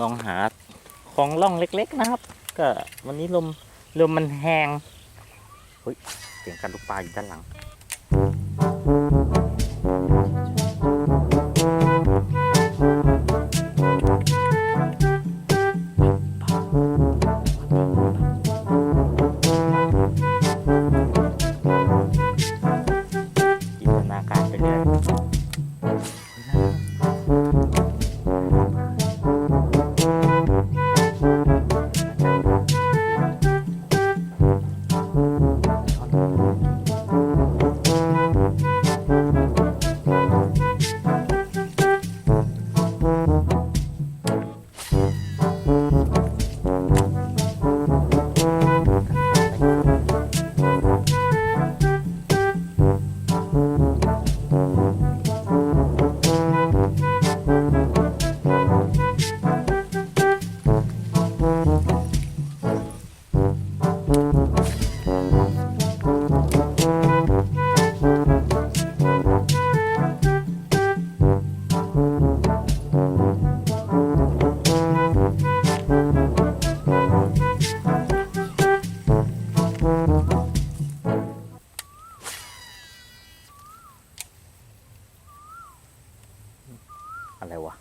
ลองหาคลองล่องเล็ก ๆ นะครับ ก็วันนี้ลมลมมันแหงเฮ้ยเสียงกันลูกปลาอยู่ด้านหลัง อะไรวะ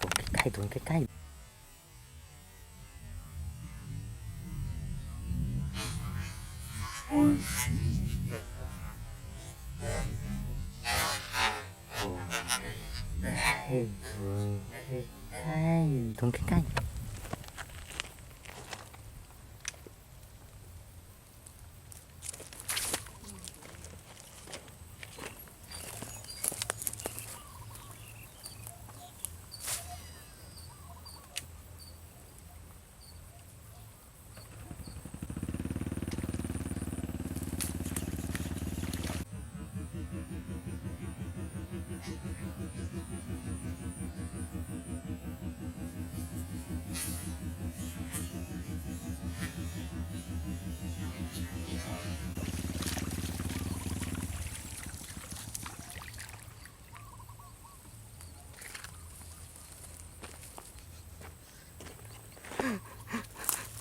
ตรงใกล้ๆตรงใกล้ๆใช่ตรงใกล้ๆ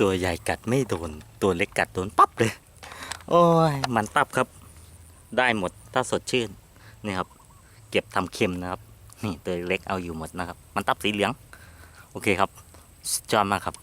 ตัวใหญ่กัดไม่โดน ตัวเล็กกัดโดนปั๊บเลย โอ้ย มันตับครับ ได้หมดถ้าสดชื่น นี่ครับ เก็บทำเค็มนะครับ นี่ตัวเล็กเอาอยู่หมดนะครับ มันตับสีเหลือง โอเคครับจอมมากครับ